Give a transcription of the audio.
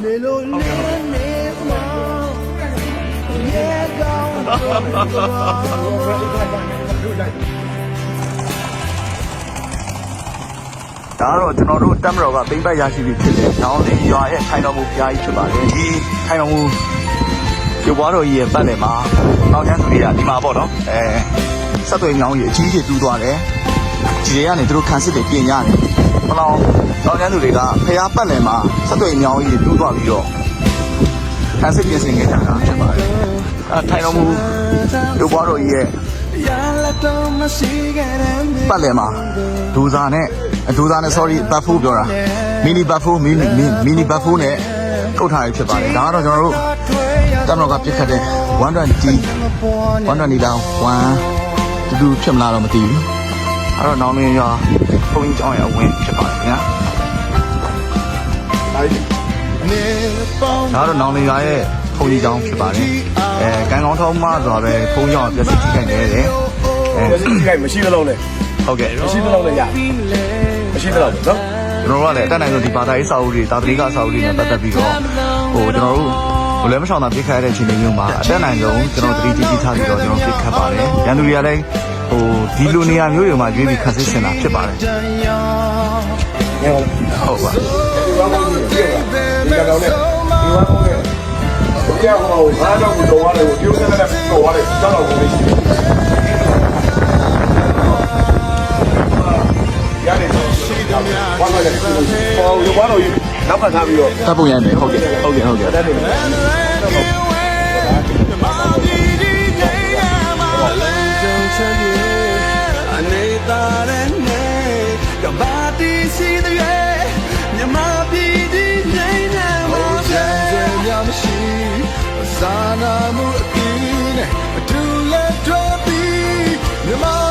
လေလိုလေးနေမောရေကောင်းတော့ဒါကတော့ကျွန်တော်တို့တက်မတော်ကပိမ့်ပတ်ရရှိပြီဖြစ်တယ်။နောင်လေးရွာရဲ့ခိုင်တော်မူဖျားကြီးဖြစ်ပါတယ်။ဒီခိုင်တော်မူရုပ်ပွားတော်ကြီးရဲ့ပတ်လည်မှာတောင်ကျန်းသူတွေကဒီမှာပေါ့နော်။အဲဆက်သွယ်မြောင်းကြီးအကြီးကြီးတူးသွားတယ်။ဒီတွေကနေသူတို့ခံစစ်တွေပြင်ရတယ်။ဘလောင် တောင်ကျန်းသူတွေကဖျားပတ်လည်မှာဆက်သွယ်မြောင်းကြီးတူးသွားပြီးတော့ခံစစ်ပြင်ဆင်ခဲ့ကြတာဖြစ်ပါတယ်။အဲထိုင်တော်မူရုပ်ပွားတော်ကြီးရဲ့ရလာတော့မရှိခဲ့တဲ့ပတ်လည်မှာဒူဇာနဲ့ဒူဇာနဲ့ sorry ဘတ်ဖိုးပြောတာမီနီဘတ်ဖိုးမီနီမီနီဘတ်ဖိုးနဲ့ထုတ်ထားရဖြစ်ပါတယ်ဒါကတော့ကျွန်တော်တို့တမတော်ကပြစ်ခတ်တဲ့120 120လောင်း1တူတူဖြစ်မလားတော့မသိဘူးအဲ့တော့နောင်နေရဘုန်းကြီးကျောင်းရဲ့အဝင်ဖြစ်ပါတယ်ခင်ဗျာနေပေါင်း ဒါကတော့နောင်နေရရဲ့ဘုန်းကြီးကျောင်းဖြစ်ပါတယ်အဲကံကောင်းထောင်းမဆိုတာပဲဘုန်းကြီးကျောင်းပျက်စီးထိခိုက်နေတယ်အဲမရှိခိုင်မရှိသလုံးနဲ့ဟုတ်ကဲ့မရှိသလုံးနဲ့ရမရှိသလုံးနော်ကျွန်တော်တို့ကလည်းအတက်နိုင်ဆုံးဒီဘာသာရေးစာအုပ်တွေတာသတိကစာအုပ်တွေနဲ့ပတ်သက်ပြီးတော့ဟိုကျွန်တော်တို့ဘယ်လဲမဆောင်တာပြစ်ခတ်ရတဲ့အခြေအနေမျိုးမှာအတက်နိုင်ဆုံးကျွန်တော်သတိကြီးကြီးထားပြီးတော့ကျွန်တော်ပြစ်ခတ်ပါတယ်။ရန်သူတွေကလည်းဟိုဒီလိုနေရာမျိုးတွေမှာရွေးပြီးခတ်စစ်စင်တာဖြစ်ပါတယ်တန်ရောငယ်ပါ။ဟုတ်ပါ ဒီဘာမှမဖြစ်ဘူးဒီကောင်နဲ့ဒီဘာမှမဖြစ်ဘူးဒီကောင်ကဘာတော့ကိုတော့ရတယ်ကိုပြုံးနေတဲ့တော့ရတယ်ကြောက်တော့ကိုမရှိဘူးရတယ်ရှိတယ်ဘာမှလည်းဟောဒီဘာတော့နောက်ကထားပြီးတော့။တပ်ပုံရိုင်းမယ်ဟုတ်ကဲ့ဟုတ်ကဲ့ဟုတ်ကဲ့တက်တယ်အနေသာတဲ့နေကဘာတီစီတဲ့ စာနာမှုအပြည့်နဲ့အတူလက်တွဲပြီးမြမ